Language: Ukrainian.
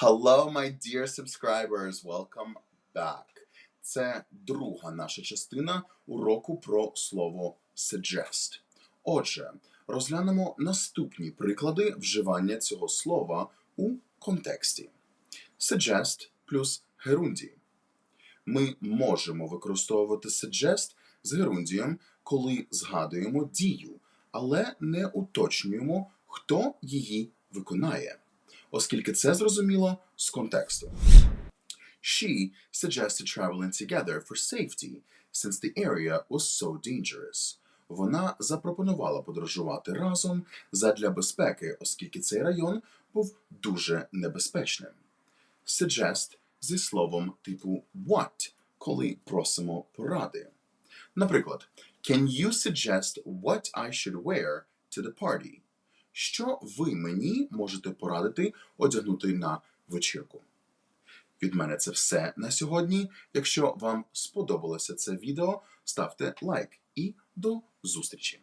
Hello, my dear subscribers! Welcome back. Це друга наша частина уроку про слово suggest. Отже, розглянемо наступні приклади вживання цього слова у контексті. Suggest плюс герундій. Ми можемо використовувати suggest з герундієм, коли згадуємо дію, але не уточнюємо, хто її виконає, оскільки це зрозуміло з контексту. She suggested traveling together for safety, since the area was so dangerous. Вона запропонувала подорожувати разом задля безпеки, оскільки цей район був дуже небезпечним. Suggest зі словом типу what, коли просимо поради. Наприклад, Can you suggest what I should wear to the party? Що ви мені можете порадити одягнути на вечірку? Від мене це все на сьогодні. Якщо вам сподобалося це відео, ставте лайк і до зустрічі!